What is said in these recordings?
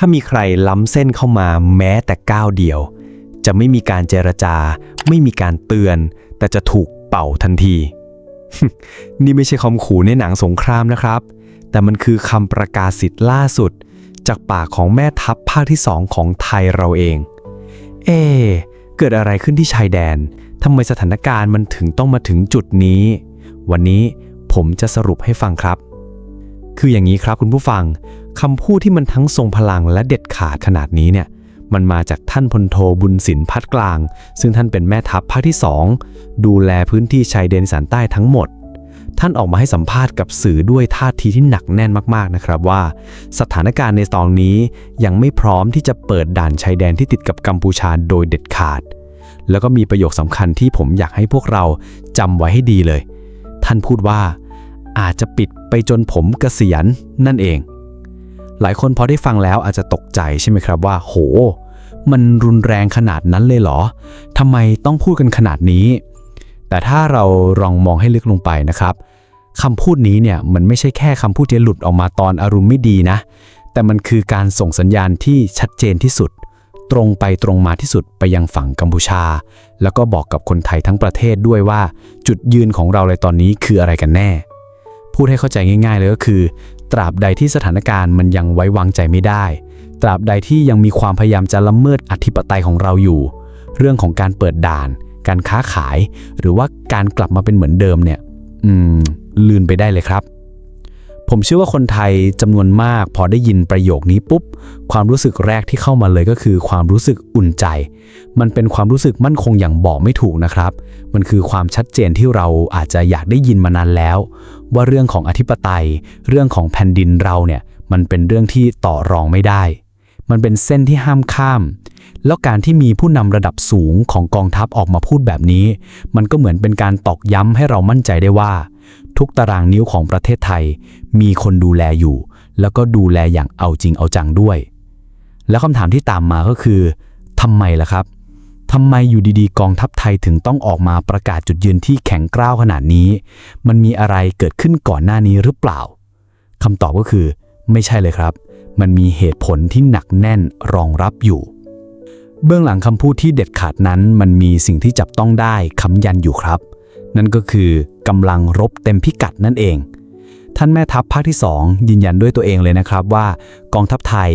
ถ้ามีใครล้ำเส้นเข้ามาแม้แต่ก้าวเดียว จะไม่มีการเจรจา ไม่มีการเตือน แต่จะถูกเป่าทันที นี่ไม่ใช่คำขู่ในหนังสงครามนะครับ แต่มันคือคำประกาศสิทธิ์ล่าสุด จากปากของแม่ทัพภาคที่สองของไทยเราเอง เอ๊เกิดอะไรขึ้นที่ชายแดนทำไมสถานการณ์มันถึงต้องมาถึงจุดนี้ วันนี้ผมจะสรุปให้ฟังครับ คืออย่างนี้ครับคุณผู้ฟังคำพูดที่มันทั้งทรงพลังและเด็ดขาดขนาดนี้เนี่ยมันมาจากท่านพลโทบุญสินพัดกลาง ซึ่งท่านเป็นแม่ทัพภาคที่ 2 ดูแลพื้นที่ชายแดนสานใต้ทั้งหมด ท่านออกมาให้สัมภาษณ์กับสื่อด้วยท่าทีที่หนักแน่นมากๆนะครับว่า สถานการณ์ในตอนนี้ยังไม่พร้อมที่จะเปิดด่านชายแดนที่ติดกับกัมพูชาโดยเด็ดขาด แล้วก็มีประโยคสำคัญที่ผมอยากให้พวกเราจำไว้ให้ดีเลย ท่านพูดว่า อาจจะปิดไปจนผมเกษียณนั่นเอง หลายคนพอได้ฟังแล้วอาจจะตกใจใช่ไหมครับว่า โห มันรุนแรงขนาดนั้นเลยเหรอทำไมต้องพูดกันขนาดนี้ แต่ถ้าเราลองมองให้ลึกลงไปนะครับคำพูดนี้เนี่ยมันไม่ใช่แค่คำพูดที่หลุดออกมาตอนอารมณ์ไม่ดีนะ แต่มันคือการส่งสัญญาณที่ชัดเจนที่สุด ตรงไปตรงมาที่สุดไปยังฝั่งกัมพูชา แล้วก็บอกกับคนไทยทั้งประเทศด้วยว่า จุดยืนของเราในตอนนี้คืออะไรกันแน่ พูดให้เข้าใจง่าย ๆ เลยก็คือ ตราบใดที่สถานการณ์มันยังไว้วางใจไม่ได้ ตราบใดที่ยังมีความพยายามจะละเมิดอธิปไตยของเราอยู่ เรื่องของการเปิดด่าน การค้าขาย หรือว่าการกลับมาเป็นเหมือนเดิมเนี่ย อืม ลืนไปได้เลยครับ ผมเชื่อว่าคนไทยจำนวนมาก พอได้ยินประโยคนี้ปุ๊บ ความรู้สึกแรกที่เข้ามาเลยก็คือ ความรู้สึกอุ่นใจ มันเป็นความรู้สึกมั่นคงอย่างบอกไม่ถูกนะครับ มันคือความชัดเจนที่เราอาจจะอยากได้ยินมานานแล้ว ว่าเรื่องของอธิปไตย เรื่องของแผ่นดินเราเนี่ยมันเป็นเรื่องที่ต่อรองไม่ได้ มันเป็นเส้นที่ห้ามข้าม แล้วการที่มีผู้นำระดับสูงของกองทัพออกมาพูดแบบนี้ มันก็เหมือนเป็นการตอกย้ำให้เรามั่นใจได้ว่า ทุกตารางนิ้วของประเทศไทย มีคนดูแลอยู่ แล้วก็ดูแลอย่างเอาจริงเอาจังด้วย แล้วคำถามที่ตามมาก็คือทำไมล่ะครับทำไมอยู่ดีๆ กองทัพไทยถึงต้องออกมาประกาศจุดยืนที่แข็งกร้าวขนาดนี้ มันมีอะไรเกิดขึ้นก่อนหน้านี้หรือเปล่าคำตอบก็คือ ไม่ใช่เลยครับ มันมีเหตุผลที่หนักแน่นรองรับอยู่ เบื้องหลังคำพูดที่เด็ดขาดนั้น มันมีสิ่งที่จับต้องได้ค้ำยันอยู่ครับ นั่นก็คือกำลังรบเต็มพิกัดนั่นเอง ท่านแม่ทัพภาคที่ 2 ยืนยันด้วยตัวเองเลยนะครับว่ากองทัพไทย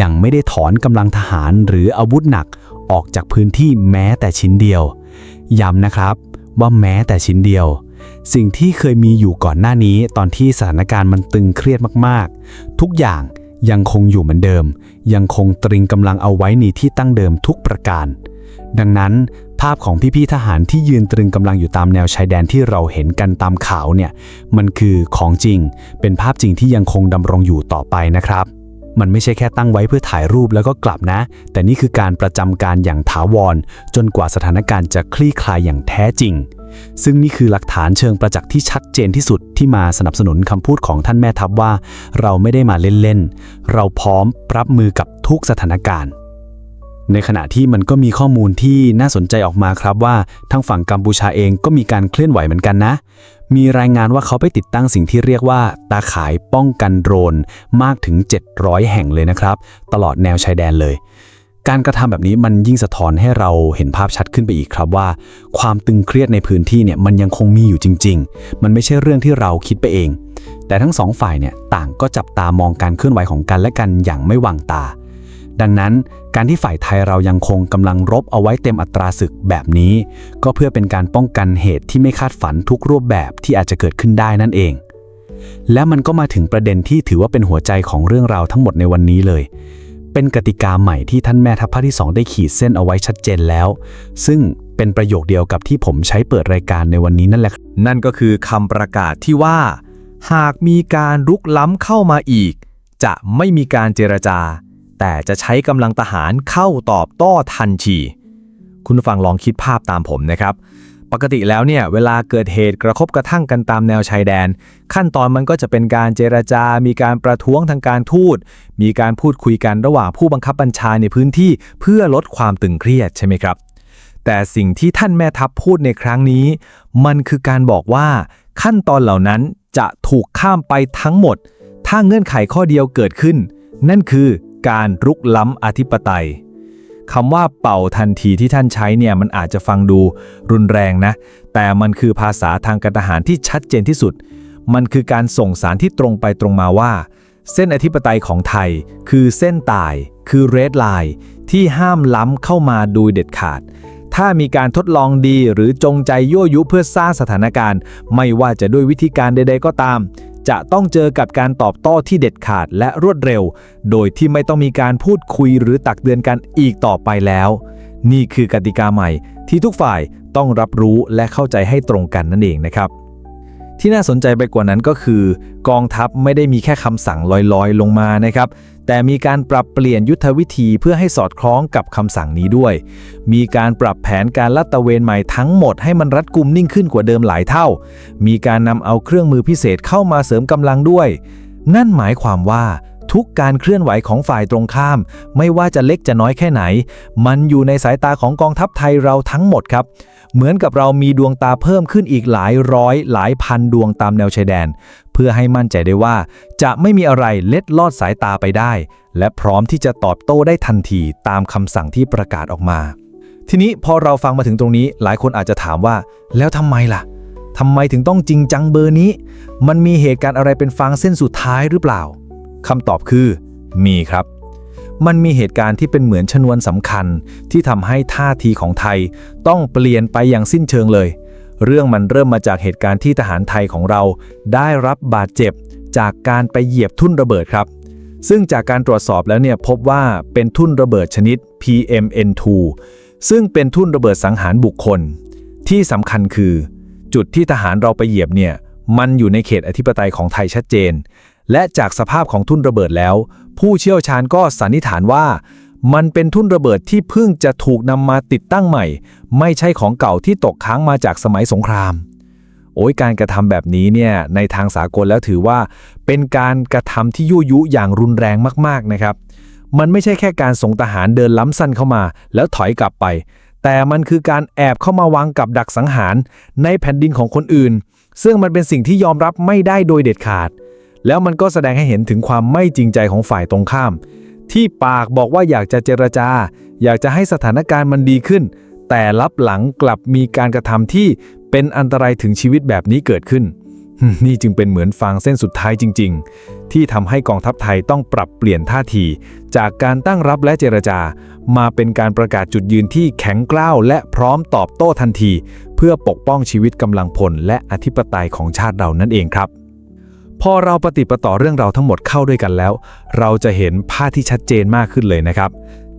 ยังไม่ได้ถอนกำลังทหารหรืออาวุธหนักออกจากพื้นที่แม้แต่ชิ้นเดียว ย้ำนะครับว่าแม้แต่ชิ้นเดียว สิ่งที่เคยมีอยู่ก่อนหน้านี้ตอนที่สถานการณ์มันตึงเครียดมากๆ ทุกอย่างยังคงอยู่เหมือนเดิม ยังคงตรึงกำลังเอาไว้ในที่ตั้งเดิมทุกประการ ดังนั้น ภาพของพี่ๆทหารที่ยืนตรึงกำลังอยู่ตามแนวชายแดนที่เราเห็นกันตามข่าวเนี่ย มันคือของจริง เป็นภาพจริงที่ยังคงดำรงอยู่ต่อไปนะครับ มันไม่ใช่แค่ตั้งไว้เพื่อถ่ายรูปแล้วก็กลับนะ แต่นี่คือการประจำการอย่างถาวร จนกว่าสถานการณ์จะคลี่คลายอย่างแท้จริง ซึ่งนี่คือหลักฐานเชิงประจักษ์ที่ชัดเจนที่สุดที่มาสนับสนุนคำพูดของท่านแม่ทัพว่า เราไม่ได้มาเล่นๆ เราพร้อมรับมือกับทุกสถานการณ์ ในขณะที่มันก็มีข้อมูลที่น่าสนใจออกมาครับว่าทางฝั่งกัมพูชาเองก็มีการเคลื่อนไหวเหมือนกันนะ มีรายงานว่าเขาไปติดตั้งสิ่งที่เรียกว่า ตาข่ายป้องกันโดรนมากถึง 700 แห่งเลยนะครับ ตลอดแนวชายแดนเลย การกระทำแบบนี้มันยิ่งสะท้อนให้เราเห็นภาพชัดขึ้นไปอีกครับว่า ความตึงเครียดในพื้นที่เนี่ยมันยังคงมีอยู่จริง ๆ มันไม่ใช่เรื่องที่เราคิดไปเอง แต่ทั้งสองฝ่ายเนี่ยต่างก็จับตามองการเคลื่อนไหวของกันและกันอย่างไม่วางตา ดังนั้นการที่ฝ่ายไทยเรายังคงกำลังรบเอาไว้เต็มอัตราศึกแบบนี้ ก็เพื่อเป็นการป้องกันเหตุที่ไม่คาดฝันทุกรูปแบบที่อาจจะเกิดขึ้นได้นั่นเอง และมันก็มาถึงประเด็นที่ถือว่าเป็นหัวใจของเรื่องราวทั้งหมดในวันนี้เลย เป็นกติกาใหม่ที่ท่านแม่ทัพภาคที่สองได้ขีดเส้นเอาไว้ชัดเจนแล้ว ซึ่งเป็นประโยคเดียวกับที่ผมใช้เปิดรายการในวันนี้นั่นแหละ นั่นก็คือคำประกาศที่ว่า หากมีการรุกล้ำเข้ามาอีก จะไม่มีการเจรจา แต่จะใช้กำลังทหารเข้าตอบโต้ทันที คุณฟังลองคิดภาพตามผมนะครับ ปกติแล้วเนี่ยเวลาเกิดเหตุกระทบกระทั่งกันตามแนวชายแดน ขั้นตอนมันก็จะเป็นการเจรจา มีการประท้วงทางการทูต มีการพูดคุยกันระหว่างผู้บังคับบัญชาในพื้นที่เพื่อลดความตึงเครียดใช่ไหมครับแต่สิ่งที่ท่านแม่ทัพพูดในครั้งนี้ มันคือการบอกว่า ขั้นตอนเหล่านั้นจะถูกข้ามไปทั้งหมด ถ้าเงื่อนไขข้อเดียวเกิดขึ้น นั่นคือ การรุกล้ำอธิปไตยคำว่าเป่าทันทีที่ท่านใช้เนี่ยมันอาจจะฟังดูรุนแรงนะ แต่มันคือภาษาทางการทหารที่ชัดเจนที่สุด มันคือการส่งสารที่ตรงไปตรงมาว่า เส้นอธิปไตยของไทย คือเส้นตาย คือเรดไลน์ที่ห้ามล้ำเข้ามาโดยเด็ดขาด ถ้ามีการทดลองดีหรือจงใจยั่วยุเพื่อสร้างสถานการณ์ ไม่ว่าจะด้วยวิธีการใดๆก็ตาม จะต้องเจอกับการตอบโต้ที่เด็ดขาดและรวดเร็ว โดยที่ไม่ต้องมีการพูดคุยหรือตักเตือนกันอีกต่อไปแล้ว นี่คือกติกาใหม่ที่ทุกฝ่ายต้องรับรู้และเข้าใจให้ตรงกันนั่นเองนะครับ ที่น่าสนใจไปกว่านั้นก็คือ กองทัพไม่ได้มีแค่คำสั่งลอยๆ ลงมานะครับ แต่มีการปรับเปลี่ยนยุทธวิธีเพื่อให้สอดคล้องกับคำสั่งนี้ด้วย มีการปรับแผนการลัดตระเวนใหม่ทั้งหมดให้มันรัดกุมนิ่งขึ้นกว่าเดิมหลายเท่า มีการนำเอาเครื่องมือพิเศษเข้ามาเสริมกำลังด้วย นั่นหมายความว่า ทุกการเคลื่อนไหวของฝ่ายตรงข้าม ไม่ว่าจะเล็กจะน้อยแค่ไหน มันอยู่ในสายตาของกองทัพไทยเราทั้งหมดครับ เหมือนกับเรามีดวงตาเพิ่มขึ้นอีกหลายร้อย หลายพันดวงตามแนวชายแดน เพื่อให้มั่นใจได้ว่า จะไม่มีอะไรเล็ดลอดสายตาไปได้ และพร้อมที่จะตอบโต้ได้ทันทีตามคำสั่งที่ประกาศออกมา ทีนี้พอเราฟังมาถึงตรงนี้ หลายคนอาจจะถามว่า แล้วทำไมล่ะทำไมถึงต้องจริงจังเบอร์นี้ มันมีเหตุการณ์อะไรเป็นฟางเส้นสุดท้ายหรือเปล่า คำตอบคือ มีครับ มันมีเหตุการณ์ที่เป็นเหมือนชนวนสำคัญ ที่ทำให้ท่าทีของไทย ต้องเปลี่ยนไปอย่างสิ้นเชิงเลย เรื่องมันเริ่มมาจากเหตุการณ์ที่ทหารไทยของเรา ได้รับบาดเจ็บ จากการไปเหยียบทุ่นระเบิดครับ ซึ่งจากการตรวจสอบแล้วเนี่ยพบว่าเป็นทุ่นระเบิดชนิด PMN2 ซึ่งเป็นทุ่นระเบิดสังหารบุคคล ที่สำคัญคือ จุดที่ทหารเราไปเหยียบเนี่ยมันอยู่ในเขตอธิปไตยของไทยชัดเจน และจากสภาพของทุ่นระเบิดแล้ว ผู้เชี่ยวชาญก็สันนิษฐานว่า มันเป็นทุ่นระเบิดที่เพิ่งจะถูกนำมาติดตั้งใหม่ ไม่ใช่ของเก่าที่ตกค้างมาจากสมัยสงคราม โอ้ยการกระทำแบบนี้เนี่ยในทางสากลแล้วถือว่า เป็นการกระทำที่ยั่วยุอย่างรุนแรงมากๆนะครับ มันไม่ใช่แค่การส่งทหารเดินล้ำสั้นเข้ามา แล้วถอยกลับไป แต่มันคือการแอบเข้ามาวางกับดักสังหาร ในแผ่นดินของคนอื่น ซึ่งมันเป็นสิ่งที่ยอมรับไม่ได้โดยเด็ดขาด แล้วมันก็แสดงให้เห็นถึงความไม่จริงใจของฝ่ายตรงข้าม ที่ปากบอกว่าอยากจะเจรจา อยากจะให้สถานการณ์มันดีขึ้น แต่ลับหลังกลับมีการกระทำที่เป็นอันตรายถึงชีวิตแบบนี้เกิดขึ้น นี่จึงเป็นเหมือนฟางเส้นสุดท้ายจริง ๆ ที่ทำให้กองทัพไทยต้องปรับเปลี่ยนท่าที จากการตั้งรับและเจรจา มาเป็นการประกาศจุดยืนที่แข็งกร้าวและพร้อมตอบโต้ทันที เพื่อปกป้องชีวิตกำลังพลและอธิปไตยของชาติเรานั่นเองครับ พอเราปฏิปต่อเรื่องเราวทั้งหมดเข้าด้วยกันแล้ว เราจะเห็นภาพที่ชัดเจนมากขึ้นเลยนะครับ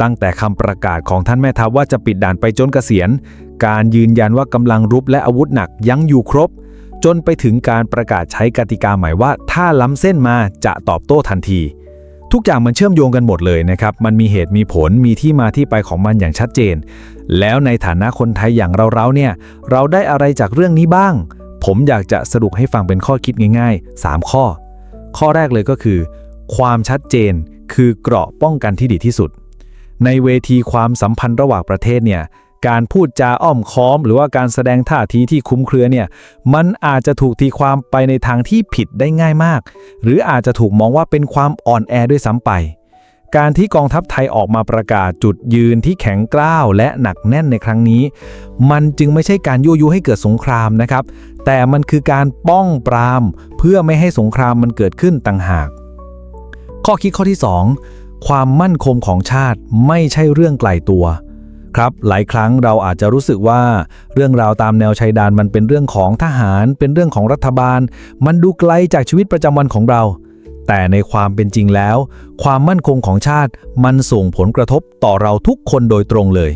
ตั้งแต่คำประกาศของท่านแม่ทัพว่าจะปิดด่านไปจนเกษียณ การยืนยันว่ากำลังรุบและอาวุธหนักยังอยู่ครบ จนไปถึงการประกาศใช้กติกาใหม่ว่า ถ้าล้ำเส้นมาจะตอบโต้ทันที ทุกอย่างมันเชื่อมโยงกันหมดเลยนะครับ มันมีเหตุมีผลมีที่มาที่ไปของมันอย่างชัดเจน แล้วในฐานะคนไทยอย่างเราๆเนี่ย เราได้อะไรจากเรื่องนี้บ้าง ผมอยากจะสรุปให้ฟังเป็นข้อคิดง่ายๆ 3 ข้อ ข้อแรกเลยก็คือ ความชัดเจนคือเกราะป้องกันที่ดีที่สุด ในเวทีความสัมพันธ์ระหว่างประเทศเนี่ยการพูดจาอ้อมค้อม หรือว่าการแสดงท่าทีที่คุ้มเครือเนี่ยมันอาจจะถูกตีความไปในทางที่ผิดได้ง่ายมาก หรืออาจจะถูกมองว่าเป็นความอ่อนแอด้วยซ้ำไป การที่กองทัพไทยออกมาประกาศจุดยืนที่แข็งกร้าวและหนักแน่นในครั้งนี้ มันจึงไม่ใช่การยั่วยุให้เกิดสงครามนะครับ แต่มันคือการป้องปราม เพื่อไม่ให้สงครามมันเกิดขึ้นต่างหาก ข้อคิดข้อที่ 2 ความมั่นคงของชาติไม่ใช่เรื่องไกลตัวครับหลายครั้งเราอาจจะรู้สึกว่า เรื่องราวตามแนวชายแดนมันเป็นเรื่องของทหาร เป็นเรื่องของรัฐบาล มันดูไกลจากชีวิตประจำวันของเรา แต่ในความเป็นจริงแล้ว ความมั่นคงของชาติมันส่งผลกระทบต่อเราทุกคนโดยตรงเลย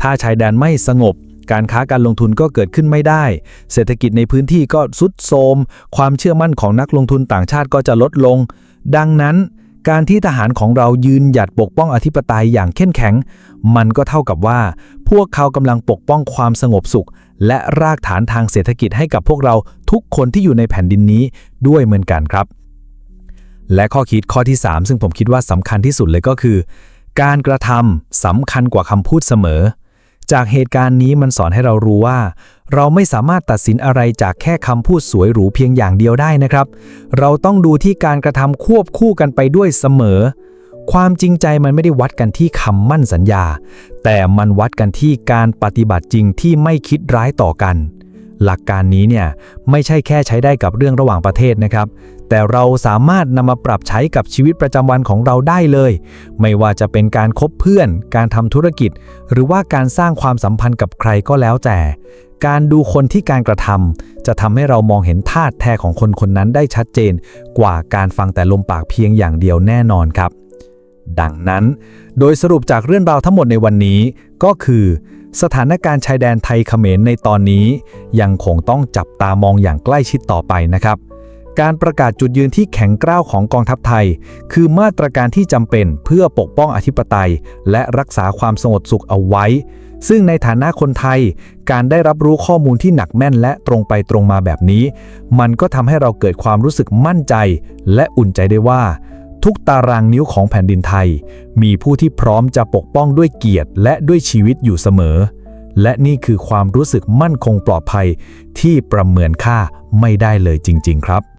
ถ้าชายแดนไม่สงบ การค้าการลงทุนก็เกิดขึ้นไม่ได้ เศรษฐกิจในพื้นที่ก็สุดโทมความเชื่อมั่นของนักลงทุนต่างชาติก็จะลดลง ดังนั้น การที่ทหารของเรายืนหยัดปกป้องอธิปไตยอย่างเข้มแข็ง มันก็เท่ากับว่า พวกเขากำลังปกป้องความสงบสุข และรากฐานทางเศรษฐกิจให้กับพวกเราทุกคนที่อยู่ในแผ่นดินนี้ด้วยเหมือนกันครับ และข้อคิดข้อที่ 3 ซึ่งผมคิดว่าสำคัญที่สุดเลยก็คือ การกระทำสำคัญกว่าคำพูดเสมอ จากเหตุการณ์นี้มันสอนให้เรารู้ว่า เราไม่สามารถตัดสินอะไรจากแค่คำพูดสวยหรูเพียงอย่างเดียวได้นะครับ เราต้องดูที่การกระทำควบคู่กันไปด้วยเสมอ ความจริงใจมันไม่ได้วัดกันที่คำมั่นสัญญา แต่มันวัดกันที่การปฏิบัติจริงที่ไม่คิดร้ายต่อกันหลักการนี้เนี่ยไม่ใช่แค่ใช้ได้กับเรื่องระหว่างประเทศนะครับ แต่เราสามารถนำมาปรับใช้กับชีวิตประจำวันของเราได้เลย ไม่ว่าจะเป็นการคบเพื่อน การทำธุรกิจ หรือว่าการสร้างความสัมพันธ์กับใครก็แล้วแต่ การดูคนที่การกระทำจะทำให้เรามองเห็นท่าตุแท้ของคนคนนั้นได้ชัดเจน กว่าการฟังแต่ลมปากเพียงอย่างเดียวแน่นอนครับ ดังนั้น โดยสรุปจากเรื่องราวทั้งหมดในวันนี้ก็คือสถานการณ์ชายแดนไทยเขมรในตอนนี้ ยังคงต้องจับตามองอย่างใกล้ชิดต่อไปนะครับ การประกาศจุดยืนที่แข็งกร้าวของกองทัพไทย คือมาตรการที่จำเป็นเพื่อปกป้องอธิปไตย และรักษาความสงบสุขเอาไว้ ซึ่งในฐานะคนไทย การได้รับรู้ข้อมูลที่หนักแม่นและตรงไปตรงมาแบบนี้ มันก็ทำให้เราเกิดความรู้สึกมั่นใจ และอุ่นใจได้ว่า ทุกตารางนิ้วของแผ่นดินไทย มีผู้ที่พร้อมจะปกป้องด้วยเกียรติ และด้วยชีวิตอยู่เสมอ และนี่คือความรู้สึกมั่นคงปลอดภัยที่ประเมินค่าไม่ได้เลยจริง ๆ ครับ